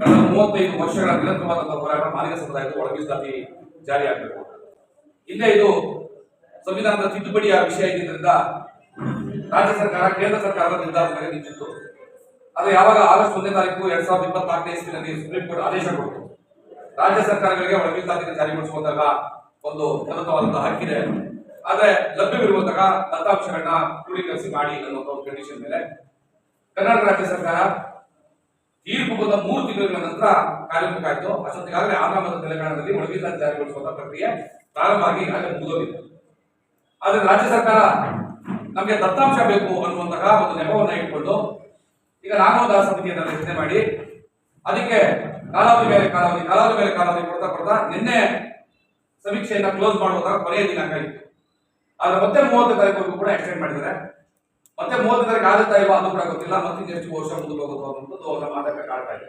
ಕಳೆದ ಮೂವತ್ತೈದು ವರ್ಷಗಳ ನಿರಂತರವಾದಂತಹ ಹೋರಾಟ ಮಾಲಿಕ ಸಮುದಾಯದ ಜಾರಿ ಜಾರಿಯಾಗಬೇಕು ಹಿಂದೆ ಇದು ಸಂವಿಧಾನದ ತಿದ್ದುಪಡಿಯ ವಿಷಯ ಇದ್ದಿದ್ದರಿಂದ ರಾಜ್ಯ ಸರ್ಕಾರ, ಕೇಂದ್ರ ಸರ್ಕಾರದ ನಿರ್ಧಾರದ ಮೇಲೆ ನಿಂತಿತ್ತು. ಆದರೆ ಯಾವಾಗ ಆಗಸ್ಟ್ ಒಂದನೇ ತಾರೀಕು ಎರಡ್ ಸಾವಿರದ ಇಪ್ಪತ್ನಾಲ್ಕನೇ ಇಸ್ವಿನಲ್ಲಿ ಸುಪ್ರೀಂ ಕೋರ್ಟ್ ಆದೇಶ ಕೊಡ್ತು. ರಾಜ್ಯ ಸರ್ಕಾರಗಳಿಗೆ ಒಳ ಮೀಸಲಾತಿಗೆ ಜಾರಿಗೊಳಿಸುವಂತಹ ಒಂದು ಪ್ರದತ್ತವಾದಂತಹ ಹಕ್ಕಿದೆ. ಆದ್ರೆ ಲಭ್ಯವಿರುವಂತಹ ದತ್ತಾಂಶಗಳನ್ನ ಕ್ರೋಢೀಕರಿಸಿ ಮಾಡಿ ಅನ್ನುವಂಥ ಒಂದು ಕಂಡೀಷನ್ ಮೇಲೆ ಕರ್ನಾಟಕ ರಾಜ್ಯ ಸರ್ಕಾರ ತೀರ್ಪು ಬಂದ ಮೂರು ತಿಂಗಳ ನಂತರ ಕಾರ್ಯಕ್ಕಾಯಿತು ಅಷ್ಟೊತ್ತಿಗಾಗಲೇ ಆಂಧ್ರ ಮತ್ತು ತೆಲಂಗಾಣದಲ್ಲಿ ಒಳಗಿನ ಜಾರಿಗೊಳಿಸುವಂತಹ ಪ್ರಕ್ರಿಯೆ ಪ್ರಾರಂಭ ಆಗಿ ಈಗಾಗಲೇ ಮುಗಿದೋಗಿದೆ. ಆದ್ರೆ ರಾಜ್ಯ ಸರ್ಕಾರ ನಮಗೆ ದತ್ತಾಂಶ ಬೇಕು ಅನ್ನುವಂತಹ ಒಂದು ನೆಪವನ್ನು ಇಟ್ಕೊಂಡು ಈಗ ನಾಮೋದಾರ ಸಮಿತಿಯನ್ನು ರಚನೆ ಮಾಡಿ, ಅದಕ್ಕೆ ಕಾಲಾವಧಿ ಮೇಲೆ ಕಾಲಾವಧಿ ಕಾಲಾವಧಿ ಮೇಲೆ ಕಾಲಾವಧಿ ಕೊಡ್ತಾ ಕೊಡ್ತಾ ನಿನ್ನೆ ಸಮೀಕ್ಷೆಯನ್ನು ಕ್ಲೋಸ್ ಮಾಡುವಂತಹ ಕೊನೆಯ ದಿನಾಂಕ ಇತ್ತು. ಆದ್ರೆ ಮತ್ತೆ ಮೂವತ್ತು ತಾರೀಕು ಕೂಡ ಎಕ್ಸ್ಟೆಂಡ್ ಮಾಡಿದ್ದಾರೆ. ಮತ್ತೆ ಮೂವತ್ತು ತಾರೀಕು ಆಗುತ್ತಾ ಇಲ್ವಾ ಅದು ಕೂಡ ಗೊತ್ತಿಲ್ಲ. ಮತ್ತೆ ಎಷ್ಟು ವರ್ಷ ಮುಂದೆ ಹೋಗುತ್ತೋ ಅನ್ನೋದು ಅವರ ಆತಂಕ ಕಾಡ್ತಾ ಇದೆ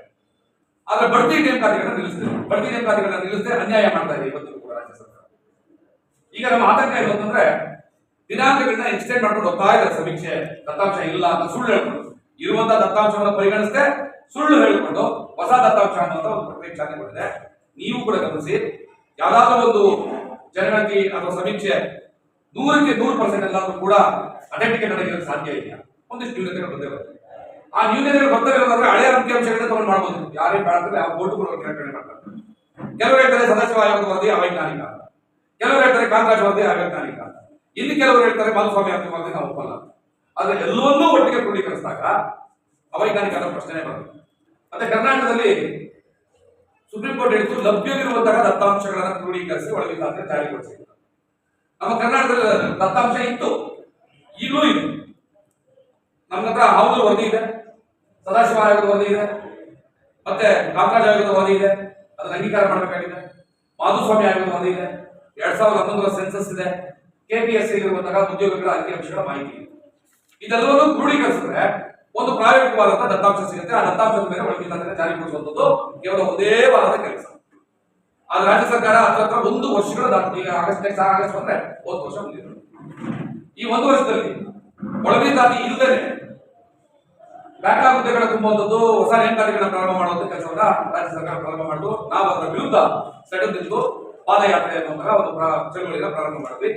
ಆದ್ರೆ ಬಡ್ತಿ ನೇಮಕಾತಿಗಳನ್ನ ನಿಲ್ಲಿಸ್ತಾರೆ ಬಡ್ತಿ ನೇಮಕಾತಿಗಳನ್ನ ನಿಲ್ಲಿಸದೆ ಅನ್ಯಾಯ ಮಾಡ್ತಾ ಇದೆ ಇವತ್ತು ಕೂಡ ರಾಜ್ಯ ಸರ್ಕಾರ. ಈಗ ನಮ್ಮ ಆತಂಕ ಏನು ಅಂತಂದ್ರೆ, ದಿನಾಂಕಗಳನ್ನ ಎಕ್ಸ್ಟೆಂಡ್ ಮಾಡ್ಕೊಂಡು ಹೋಗ್ತಾ ಇದ್ದಾರೆ ಸಮೀಕ್ಷೆ. ದತ್ತಾಂಶ ಇಲ್ಲ ಅಂತ ಸುಳ್ಳು ಹೇಳ್ಕೊಂಡು. ಇರುವಂತಹ ದತ್ತಾಂಶವನ್ನು ಪರಿಗಣಿಸದೆ ಸುಳ್ಳು ಹೇಳಿಕೊಂಡು ಹೊಸ ದತ್ತಾಂಶ ಅನ್ನುವಂತ ಒಂದು ಪ್ರಕ್ರಿಯೆ ಚಾಲನೆ ಮಾಡಿದೆ ನೀವು ಕೂಡ ಗಮನಿಸಿ ಯಾವ್ದಾದ್ರು ಒಂದು ಜನಗಣತಿ ಅಥವಾ ಸಮೀಕ್ಷೆ ನೂರಕ್ಕೆ ನೂರು ಪರ್ಸೆಂಟ್ ಎಲ್ಲಾದ್ರೂ ಕೂಡ ಅಥೆಂಟಿಕೇಟ್ ಆಗಿರೋದು ಸಾಧ್ಯ ಇದೆಯಾ ಒಂದಿಷ್ಟು ನ್ಯೂನತೆಗಳು ಬಂದೇ ಆ ನ್ಯೂನತೆಗಳು ಬರ್ತವೆ ಇರೋದಾದ್ರೆ ಹಳೆಯ ಅಂಕಿಅಂಶಗಳನ್ನ ತಗೊಂಡು ಮಾಡ್ಬೋದು. ಯಾರೇ ಬೇಡ ಆ ಬೋರ್ಡ್ ಕೂಡ ಕೆಳಗಡೆ ಮಾಡ್ತಾರೆ. ಕೆಲವರು ಹೇಳ್ತಾರೆ ಸದಸ್ಯ ಆಯೋಗದ ವರದಿ ಅವೈಜ್ಞಾನಿಕ. ಕೆಲವರು ಹೇಳ್ತಾರೆ ಕಾಂಗ್ರೆಸ್ ವರದಿ ಅವೈಜ್ಞಾನಿಕ. ಇಲ್ಲಿ ಕೆಲವರು ಹೇಳ್ತಾರೆ ಮಾಧುಸ್ವಾಮಿ ಅಂತ ವರದಿ ನಾವು ಒಪ್ಪಲ್ಲ. ಆದ್ರೆ ಎಲ್ಲವನ್ನೂ ಒಟ್ಟಿಗೆ ಕ್ರೋಢೀಕರಿಸಿದಾಗ ಅವೈಜ್ಞಾನಿಕ ಅನ್ನೋ ಪ್ರಶ್ನೆ ಬರುತ್ತೆ. ಮತ್ತೆ ಕರ್ನಾಟಕದಲ್ಲಿ ಸುಪ್ರೀಂ ಕೋರ್ಟ್ ಹೇಳಿದ್ದು ಲಭ್ಯವಿರುವಂತಹ ದತ್ತಾಂಶಗಳನ್ನು ಕ್ರೋಢೀಕರಿಸಿ ಒಳಗಿಲ್ಲ ಜಾರಿಗೊಳಿಸಿಲ್ಲ ನಮ್ಮ ಕರ್ನಾಟಕದಲ್ಲಿ ದತ್ತಾಂಶ ಇತ್ತು. ಈಗಲೂ ಇದೆ. ನಮ್ಮ ಹತ್ರ ಹೌದು ವರದಿ ಇದೆ. ಸದಾಶಿವ ಆಯೋಗದ ವರದಿ ಇದೆ. ಮತ್ತೆ ಕಾಮರಾಜ್ ಆಯೋಗದ ವರದಿ ಇದೆ. ಅದನ್ನ ಅಂಗೀಕಾರ ಮಾಡಬೇಕಾಗಿದೆ. ಮಾಧುಸ್ವಾಮಿ ಆಯೋಗದ ವರದಿ ಇದೆ. ಎರಡ್ ಸಾವಿರದ ಹನ್ನೊಂದರ ಸೆನ್ಸಸ್ ಇದೆ. ಕೆಪಿಎಸ್ ಇರುವಂತಹ ಉದ್ಯೋಗಗಳ ಅಂಕಿಅಂಶಗಳ ಮಾಹಿತಿ ಇದೆ. ಇದೆಲ್ಲವನ್ನು ಕ್ರೋಢೀಕರಿಸಿದ್ರೆ ಒಂದು ಪ್ರಾಯೋಗಿಕವಾದಂತಹ ದತ್ತಾಂಶ ಸಿಗುತ್ತೆ. ಆ ದತ್ತಾಂಶದ ಮೇಲೆ ಒಳಗಿಲ್ಲ ಜಾರಿಗೊಳಿಸುವಂಥದ್ದು ಕೇವಲ ಒಂದೇ ವಾರದ ಕೆಲಸ. ಆದ್ರೆ ರಾಜ್ಯ ಸರ್ಕಾರ ಹತ್ರ ಒಂದು ವರ್ಷಗಳ ದಾಟಿ ಆಗಸ್ಟ್ ನೆಕ್ಸ್ಟ್ ಆಗಸ್ಟ್ ಬಂದ್ರೆ ಒಂದು ವರ್ಷ ಮುಗಿದ್ರು ಈ ಒಂದು ವರ್ಷದಲ್ಲಿ ಒಳಮೀಸಲಾತಿ ಇಲ್ಲದೆ ಬ್ಯಾಕ್ಲಾಗ್ ಹುದ್ದೆಗಳ ತುಂಬುವಂಥದ್ದು ಹೊಸ ನೇಮಕಾತಿಗಳನ್ನ ಪ್ರಾರಂಭ ಮಾಡುವಂತ ಕೆಲಸವನ್ನ ರಾಜ್ಯ ಸರ್ಕಾರ ಪ್ರಾರಂಭ ಮಾಡಿದ್ದು ನಾವು ಅದರ ವಿರುದ್ಧ ಸೆಡೆದಿದ್ದು ಪಾದಯಾತ್ರೆ ಅನ್ನುವಂತಹ ಒಂದು ಚಳುವಳಿಯನ್ನು ಪ್ರಾರಂಭ ಮಾಡಿದ್ವಿ.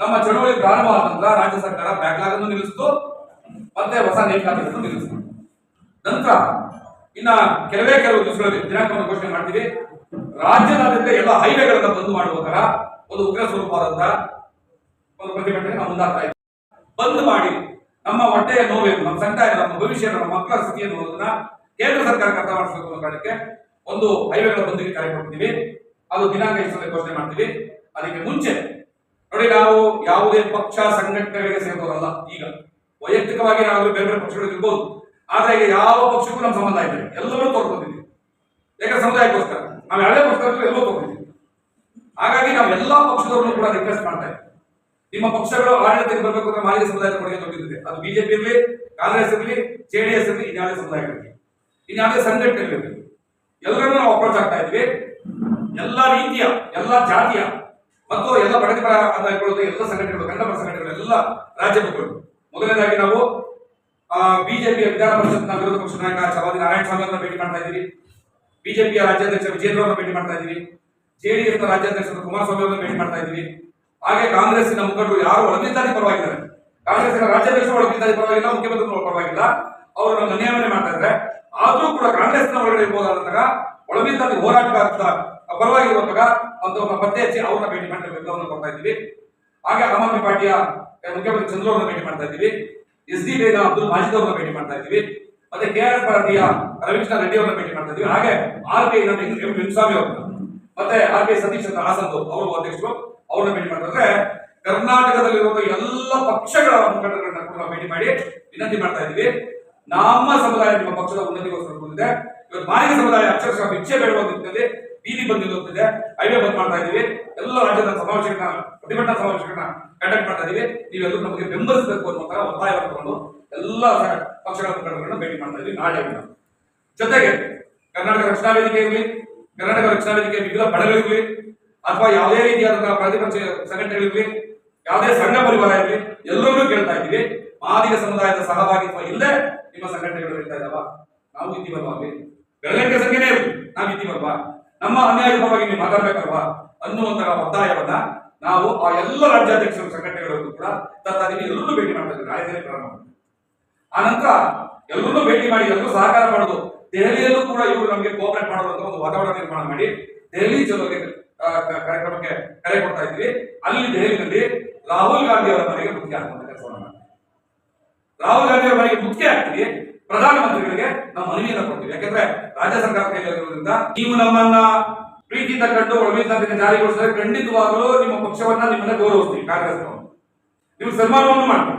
ನಮ್ಮ ಚಳವಳಿ ಪ್ರಾರಂಭ ಆದ ನಂತರ ರಾಜ್ಯ ಸರ್ಕಾರ ಬ್ಯಾಕ್ಲಾಗ್ ಅನ್ನು ನಿಲ್ಲಿಸಿತು, ಮತ್ತೆ ಹೊಸ ನೇಮಕಾತಿಗಳನ್ನು ನಿಲ್ಲಿಸಿತು. ನಂತರ ಇನ್ನ ಕೆಲವೇ ಕೆಲವು ದಿವಸಗಳಲ್ಲಿ ದಿನಾಂಕವನ್ನು ಘೋಷಣೆ ಮಾಡ್ತೀವಿ. ರಾಜ್ಯದಾದ್ಯಂತ ಎಲ್ಲ ಹೈವೇಗಳನ್ನ ಬಂದ್ ತರ ಒಂದು ಉಗ್ರ ಸ್ವರೂಪವಾದಂತಹ ಒಂದು ಪ್ರತಿಭಟನೆ ನಾವು ಮುಂದಾಗ್ತಾ ಇದ್ದೀವಿ. ಬಂದ್ ಮಾಡಿ ನಮ್ಮ ಹೊಟ್ಟೆಯ ನೋವೇನು, ನಮ್ಮ ಏನು ನಮ್ಮ ಭವಿಷ್ಯ ನಮ್ಮ ಮಕ್ಕಳ ಸ್ಥಿತಿ ಅನ್ನೋದನ್ನ ಕೇಂದ್ರ ಸರ್ಕಾರ ಅರ್ಥ ಮಾಡಿಸಬೇಕು ಅನ್ನೋ ಕಾರಣಕ್ಕೆ ಒಂದು ಹೈವೇಗಳ ಬಂದಿಗೆ ಕಾರ್ಯಕ್ರಮಿಸ್ತೀವಿ ಅದು ದಿನಾಂಕ ಇಷ್ಟೊಂದು ಘೋಷಣೆ ಮಾಡ್ತೀವಿ. ಅದಕ್ಕೆ ಮುಂಚೆ ನೋಡಿ ನಾವು ಯಾವುದೇ ಪಕ್ಷ, ಸಂಘಟನೆಗಳಿಗೆ ಸೇರಿದವರಲ್ಲ, ಈಗ ವೈಯಕ್ತಿಕವಾಗಿ ನಾವು ಬೇರೆ ಬೇರೆ ಪಕ್ಷಗಳು ಇರ್ಬೋದು. ಆದ್ರೆ ಯಾವ ಪಕ್ಷಕ್ಕೂ ನಮ್ಮ ಸಂಬಂಧ ಇದೆ ಎಲ್ಲವನ್ನೂ ತೋರ್ಕೊಂಡಿದ್ದೀವಿ ಯಾಕಂದ್ರೆ ಸಮುದಾಯಕ್ಕೋಸ್ಕರ. ನಾವು ಹಳೆ ಪಕ್ಷದಲ್ಲೂ ಎಲ್ಲೋ ತಗೊಂಡಿದ್ದೀವಿ. ಹಾಗಾಗಿ ನಾವು ಎಲ್ಲ ಪಕ್ಷದವ್ರನ್ನು ಕೂಡ ರಿಕ್ವೆಸ್ಟ್ ಮಾಡ್ತಾ ಇದ್ದೀವಿ. ನಿಮ್ಮ ಪಕ್ಷಗಳು ಆಡಳಿತಕ್ಕೆ ಬರಬೇಕು ಅಂದ್ರೆ ಮಾಲಿನ್ಯ ಸಮುದಾಯದ ಕೊಡುಗೆ ದೊಡ್ಡದಿದೆ ಅದು ಬಿಜೆಪಿ ಇರಲಿ, ಕಾಂಗ್ರೆಸ್ ಇರಲಿ ಜೆಡಿಎಸ್ ಇರಲಿ, ಇನ್ಯಾವುದೇ ಸಮುದಾಯಗಳಿರಲಿ ಇನ್ಯಾವುದೇ ಸಂಘಟನೆ ಇರಲಿ. ಎಲ್ಲರನ್ನೂ ನಾವು ಅಪ್ರೋಚ್ ಆಗ್ತಾ ಇದ್ವಿ ಎಲ್ಲ ರೀತಿಯ, ಎಲ್ಲ ಜಾತಿಯ ಮತ್ತು ಎಲ್ಲ ಬಡಗರ ಅಂತ ಹೇಳ್ಕೊಳ್ಳೋದು ಎಲ್ಲ ಸಂಘಟನೆಗಳು ಕನ್ನಡ ಸಂಘಟನೆಗಳು, ಎಲ್ಲ ರಾಜ್ಯ ಮುಖಂಡರು ಮೊದಲನೇದಾಗಿ ನಾವು ಬಿಜೆಪಿಯ ವಿಧಾನ ಪರಿಷತ್ನ ವಿರೋಧ ಪಕ್ಷ ನಾಯಕ ಚವಾದಿ ನಾರಾಯಣ ಸ್ವಾಮಿ ಅವರನ್ನ ಭೇಟಿ ಮಾಡ್ತಾ ಇದ್ದೀವಿ. ಬಿಜೆಪಿಯ ರಾಜ್ಯಾಧ್ಯಕ್ಷ ವಿಜೇಂದ್ರ ಅವರನ್ನ ಭೇಟಿ ಮಾಡ್ತಾ ಇದ್ದೀವಿ. ಜೆಡಿಎಸ್ನ ರಾಜ್ಯಾಧ್ಯಕ್ಷ ಕುಮಾರಸ್ವಾಮಿ ಅವರನ್ನ ಭೇಟಿ ಮಾಡ್ತಾ ಇದ್ದೀವಿ. ಹಾಗೆ ಕಾಂಗ್ರೆಸ್ನ ಮುಖಂಡರು ಯಾರು ಒಳಗಿದ್ದಾರೆ ಪರವಾಗಿದ್ದಾರೆ ಕಾಂಗ್ರೆಸ್ನ ರಾಜ್ಯಾಧ್ಯಕ್ಷರು ಒಳಗಿದ್ದಾರೆ ಪರವಾಗಿಲ್ಲ ಮುಖ್ಯಮಂತ್ರಿ ಪರವಾಗಿಲ್ಲ. ಅವರು ನಮ್ಮ ನಿಯಮನೆ ಮಾಡ್ತಾ ಇದ್ದಾರೆ. ಆದ್ರೂ ಕೂಡ ಕಾಂಗ್ರೆಸ್ನ ಒಳಗಡೆ ಇರ್ಬೋದಾದಂತಹ ಹೋರಾಟ ಹೋರಾಟಗಾರರ ಪರವಾಗಿರುವಂತಹ ಅಂತವ್ರನ್ನ ಪತ್ತೆ ಹಚ್ಚಿ ಅವ್ರನ್ನ ಭೇಟಿ ಮಾಡಿ ಬೆಂಬಲವನ್ನು ಕೊಡ್ತಾ ಇದ್ದೀವಿ. ಹಾಗೆ ಆಮ್ ಆದ್ಮಿ ಪಾರ್ಟಿಯ ಮುಖ್ಯಮಂತ್ರಿ ಚಂದ್ರ ಭೇಟಿ ಮಾಡ್ತಾ ಇದ್ದೀವಿ. ಎಸ್ ಡಿ ಬೇಗ ಅಬ್ದುಲ್ ಮಾಜಿದ್ ಅವರನ್ನ ಭೇಟಿ ಮಾಡ್ತಾ ಇದ್ದೀವಿ. ಮತ್ತೆ ಕೆ ಆರ್ ಪಾರ್ಟಿಯ ರವಿಕೃಷ್ಣ ರೆಡ್ಡಿ ಅವರನ್ನ ಭೇಟಿ ಮಾಡ್ತಾ ಇದ್ದೀವಿ ಹಾಗೆ R B I M Lingaswamy ಅವರನ್ನ. ಮತ್ತೆ ಆರ್ ಕೆ ಸತೀಶ್ ಅಂತ ಹಾಸಂದು ಅವರು ಅಧ್ಯಕ್ಷರು ಅವ್ರನ್ನ ಭೇಟಿ ಮಾಡಿದ್ರೆ ಕರ್ನಾಟಕದಲ್ಲಿರುವ ಎಲ್ಲ ಪಕ್ಷಗಳ ಮುಖಂಡರನ್ನ ಕೂಡ ಭೇಟಿ ಮಾಡಿ ವಿನಂತಿ ಮಾಡ್ತಾ ಇದ್ದೀವಿ. ನಮ್ಮ ಸಮುದಾಯ ನಿಮ್ಮ ಪಕ್ಷದ ಉನ್ನತಿಗೋಸ್ಕರ ಬಂದಿದೆ ಇವತ್ತು ಮಾಹಿತಿ ಸಮುದಾಯ ಅಕ್ಷರಶಃ ಭಿಕ್ಷೆ ಬೇಡುವ ನಿಟ್ಟಿನಲ್ಲಿ ಬೀದಿ ಬಂದ್ ನಿಲ್ಲುತ್ತಿದೆ ಬಂದ್ ಮಾಡ್ತಾ ಇದ್ದೀವಿ. ಎಲ್ಲ ರಾಜ್ಯದ ಸಮಾವೇಶಗಳನ್ನ, ಪ್ರತಿಭಟನಾ ಸಮಾವೇಶಗಳನ್ನ ಕಂಡಕ್ಟ್ ಮಾಡ್ತಾ ಇದ್ದೀವಿ. ನೀವೆಲ್ಲರೂ ನಮಗೆ ಬೆಂಬಲಿಸಬೇಕು ಅನ್ನುವಂತಹ ಒತ್ತಾಯವನ್ನು ತಗೊಂಡು ಎಲ್ಲ ಪಕ್ಷಗಳ ಮುಖಂಡರನ್ನ ಭೇಟಿ ಮಾಡ್ತಾ ಇದ್ದೀವಿ ನಾಳೆ. ಜೊತೆಗೆ ಕರ್ನಾಟಕ ರಕ್ಷಣಾ ವೇದಿಕೆ ಇರಲಿ, ಕರ್ನಾಟಕ ರಕ್ಷಣಾ ವೇದಿಕೆ ವಿವಿಧ ಪಡೆಗಳಿರಲಿ ಅಥವಾ ಯಾವುದೇ ರೀತಿಯಾದಂತಹ ಪ್ರತಿಪಕ್ಷ ಸಂಘಟನೆಗಳಿರಲಿ ಯಾವುದೇ ಸಂಘ ಪರಿವಾರ ಇರಲಿ, ಎಲ್ಲರನ್ನೂ ಕೇಳ್ತಾ ಇದ್ದೀವಿ. ಮಾದಿಗ ಸಮುದಾಯದ ಸಹಭಾಗಿತ್ವ ಇಲ್ಲದೆ ನಿಮ್ಮ ಸಂಘಟನೆಗಳು ಹೇಳ್ತಾ ಇದ್ದಾವ ನಾವು ಇದ್ದೀವಲ್ವಾ ಅಲ್ಲಿ ಇರಲಿ, ನಾವು ಇದ್ದೀವಲ್ವಾ ನಮ್ಮ ಅನ್ಯಾಯದ ಪರವಾಗಿ ನೀವು ಮಾತಾಡ್ಬೇಕಲ್ವಾ? ಅನ್ನುವಂತಹ ಒತ್ತಾಯವನ್ನ ನಾವು ಆ ಎಲ್ಲ ರಾಜ್ಯಾಧ್ಯಕ್ಷರು ಸಂಘಟನೆಗಳಿಗೂ ಕೂಡ ತರ್ತಾ ಇದೀವಿ ಎಲ್ಲರೂ ಭೇಟಿ ಮಾಡ್ತಾ ಇದ್ದೀವಿ. ನಾಳೆನೇ ಪ್ರಾರಂಭ. ಆ ನಂತರ ಎಲ್ಲರನ್ನೂ ಭೇಟಿ ಮಾಡಿ ಎಲ್ಲರೂ ಸಹಕಾರ ಮಾಡೋದು. ದೆಹಲಿಯಲ್ಲೂ ಕೂಡ ಇವರು ನಮಗೆ ಕೋಪರೇಟ್ ಮಾಡೋದಂತ ಒಂದು ವಾತಾವರಣ ನಿರ್ಮಾಣ ಮಾಡಿ ದೆಹಲಿ ಚಲೋಗೆ ಕಾರ್ಯಕ್ರಮಕ್ಕೆ ಕರೆ ಕೊಡ್ತಾ ಇದ್ವಿ. ಅಲ್ಲಿ ದೆಹಲಿಯಲ್ಲಿ ರಾಹುಲ್ ಗಾಂಧಿ ಅವರ ಮನೆಗೆ ಮುಖ್ಯ ಕೆಲಸವನ್ನು ರಾಹುಲ್ ಗಾಂಧಿ ಅವರ ಮನೆಗೆ ಮುಖ್ಯ ಆಗ್ತೀವಿ. ಪ್ರಧಾನಮಂತ್ರಿಗಳಿಗೆ ನಾವು ಮನವಿಯನ್ನು ಕೊಡ್ತೀವಿ. ಯಾಕಂದ್ರೆ ರಾಜ್ಯ ಸರ್ಕಾರ ಕೈಯಲ್ಲಿರೋದ್ರಿಂದ ನೀವು ನಮ್ಮನ್ನ ಪ್ರೀತಿಯಿಂದ ಕಂಡು ಒಳಮೀಸಲಾತಿಗೆ ಜಾರಿಗೊಳಿಸಿದ್ರೆ ಖಂಡಿತವಾಗಲೂ ನಿಮ್ಮ ಪಕ್ಷವನ್ನ ನಿಮ್ಮನ್ನ ಗೌರವಿಸ್ತೀವಿ ಕಾಂಗ್ರೆಸ್ ನೀವು ಸನ್ಮಾನವನ್ನು ಮಾಡ್ತೀವಿ